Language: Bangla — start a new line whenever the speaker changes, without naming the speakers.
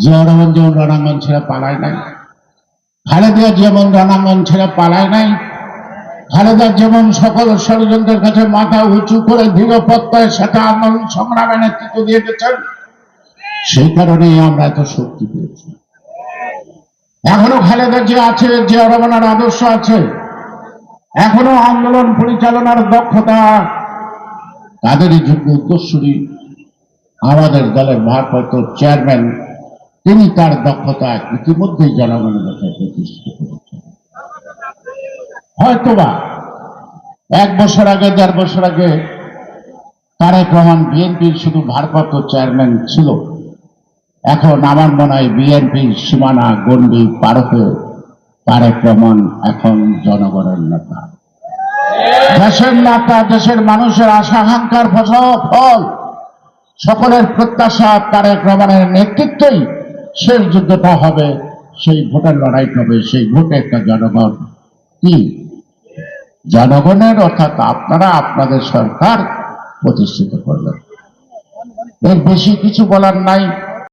জিয়া রহমান যেমন রণাঙ্গন ছেড়ে পালায় নাই। খালেদা যেমন রণাঙ্গন ছেড়ে পালায় নাই, খালেদা যেমন সকল ষড়যন্ত্রের কাছে মাথা উঁচু করে দৃঢ় প্রত্যয়ের সাথে আন্দোলন সংগ্রামে নেতৃত্ব দিয়ে গেছেন, সেই কারণেই আমরা এত শক্তি পেয়েছি। এখনও খালেদা যে আছে, যে রহমানের আদর্শ আছে, এখনও আন্দোলন পরিচালনার দক্ষতা, তাদেরই যোগ্য উত্তরসূরি আমাদের দলের ভারপ্রাপ্ত চেয়ারম্যান তিনি তার দক্ষতা ইতিমধ্যেই জনগণের কাছে প্রতিষ্ঠিত হয়তোবা এক বছর আগে, দেড় বছর আগে তারেক রহমান বিএনপির শুধু ভারপ্রাপ্ত চেয়ারম্যান ছিল। এখন আমার মনে হয় বিএনপির সীমানা গন্ডি পার হয়ে তারেক রহমান এখন জনগণের নেতা। দেশের নেতা, দেশের মানুষের আশা, আকাঙ্ক্ষার ফসল, ফল, সকলের প্রত্যাশা তারেক রহমানের নেতৃত্বেই শেষ যুদ্ধটা হবে, সেই ভোটের লড়াই হবে সেই ভোটে একটা জনগণ। কি? জনগণের, অর্থাৎ আপনারা, আপনাদের সরকার প্রতিষ্ঠিত করবেন এর বেশি কিছু বলার নাই।